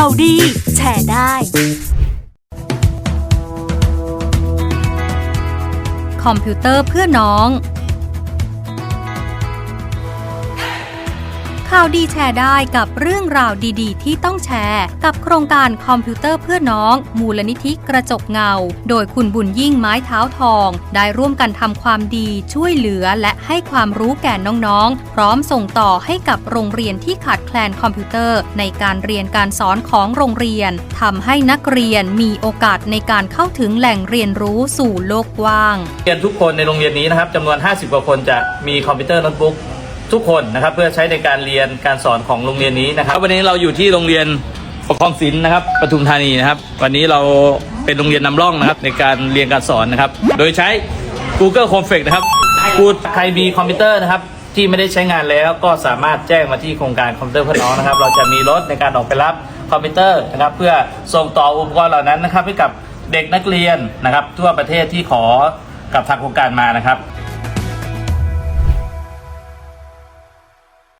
ข่าวดี แชร์ได้ คอมพิวเตอร์เพื่อน้อง ข่าวดีแชร์ได้กับเรื่องราวดีๆ ที่ต้องแชร์ กับโครงการคอมพิวเตอร์เพื่อน้อง มูลนิธิกระจกเงา โดยคุณบุญยิ่งไม้เท้าทอง ได้ร่วมกันทำความดีช่วยเหลือและให้ความรู้แก่น้องๆ พร้อมส่งต่อให้กับโรงเรียนที่ขาดแคลนคอมพิวเตอร์ ในการเรียนการสอนของโรงเรียนทำให้นักเรียนมีโอกาสในการเข้าถึงแหล่งเรียนรู้สู่โลกกว้าง เรียนทุกคนในโรงเรียนนี้นะครับจำนวน 50 กว่าคนจะมีคอมพิวเตอร์โน้ตบุ๊ก ทุกคนนะครับเพื่อใช้ในการเรียนการสอนของโรงเรียนนี้นะครับ วันนี้เราอยู่ที่โรงเรียนปกครองศิลป์นะครับปทุมธานีนะครับ วันนี้เราเป็นโรงเรียนนำร่องนะครับในการเรียนการสอนนะครับ โดยใช้ Google c o n f e g นะครับกูใครมีคอมพิวเตอร์นะครับที่ไม่ได้ใช้งานแล้วก็สามารถแจ้งมาที่โครงการคอมพิวเตอร์เพื่อน้องนะครับ เราจะมีรถในการออกไปรับคอมพิวเตอร์นะครับ เพื่อส่งต่ออุปกรณ์เหล่านั้นนะครับให้กับเด็กนักเรียนนะครับ ทั่วประเทศที่ขอกับทางโครงการมานะครับ